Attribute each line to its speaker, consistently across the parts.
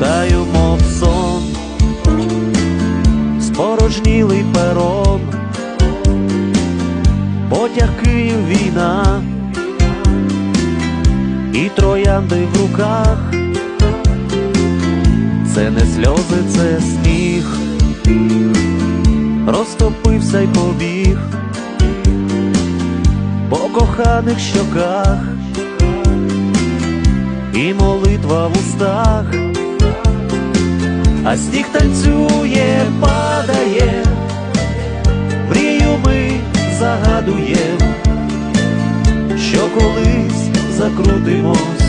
Speaker 1: Літаю, мов сон, спорожнілий перон, потяг Київ війна, і троянди в руках, це не сльози, це сніг, розтопився й побіг. По коханих щоках, і молитва в устах а сніг танцює, падає, мрію ми загадуєм, що колись закрутимось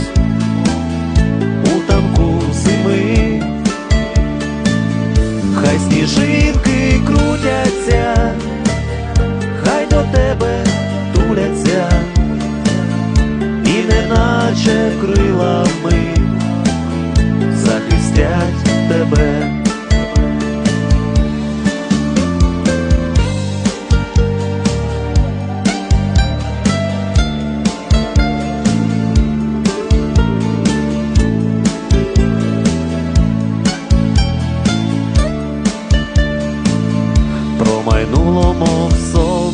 Speaker 1: Промайнуло, мов сон,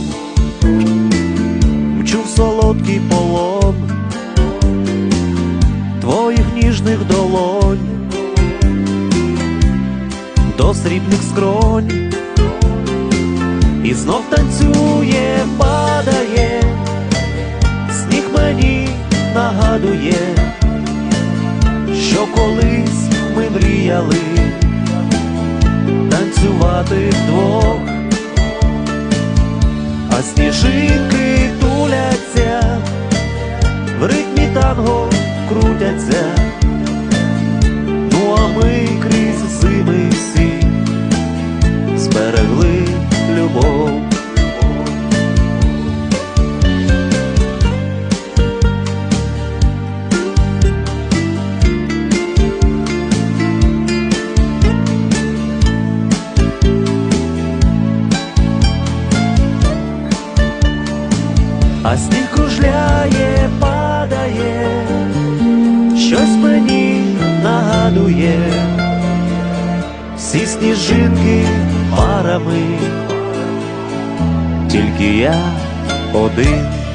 Speaker 1: мчу солодкий полон твоїх ніжних долонь. До срібних скронь, і знов танцює, падає, сніг мені нагадує, що колись ми мріяли танцювати вдвох, а сніжинки туляться, в ритмі танго крутяться, всі сніжинки парами, тільки я один.